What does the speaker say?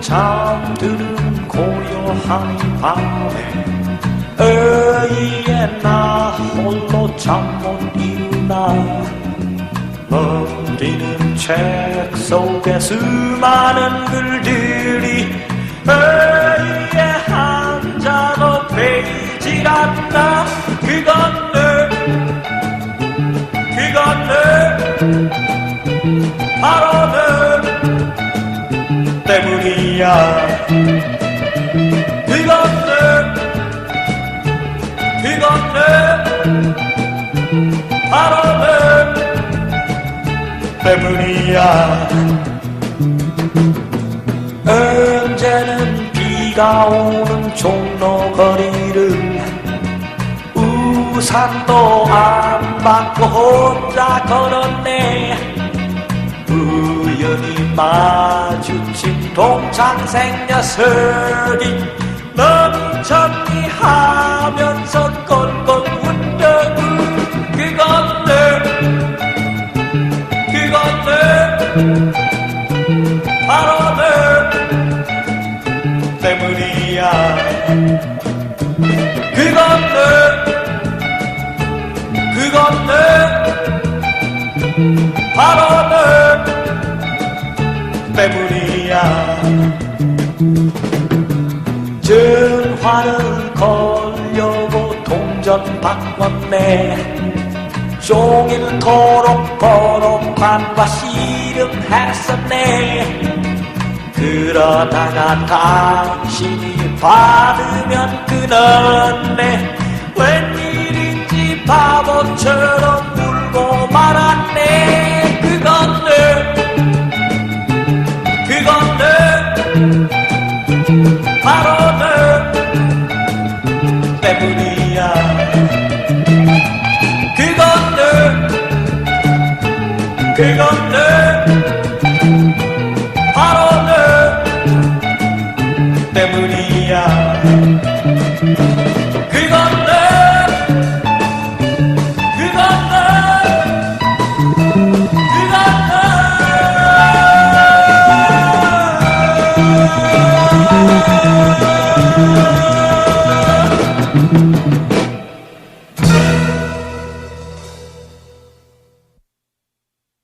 잠드는 고요한 이 밤에 어이에 나 홀로 잠 못 이루나? 머리는 책 속에 수많은 글들이 어이에 한 자도 베이질 않나 그건 늘 바로 늘 때문이야. 언제는 비가 오는 종로 거리를 우산도 안 받고 혼자 걸었네. 우연히 마주친 동창생 녀석이 넌 정리하면서 꼴꼴 웃더구 그건 늘 바로 늘 때문이야 전화를 걸려고 동전 바꿨네. 종일토록 번호판과 씨름했었네. 그러다가 당신이 받으면 끊었네. 웬일인지 바보처럼 울고 말았 때문이야. 그것들 그것들 바로 너 때문이야. 그것들 그것들 그것들.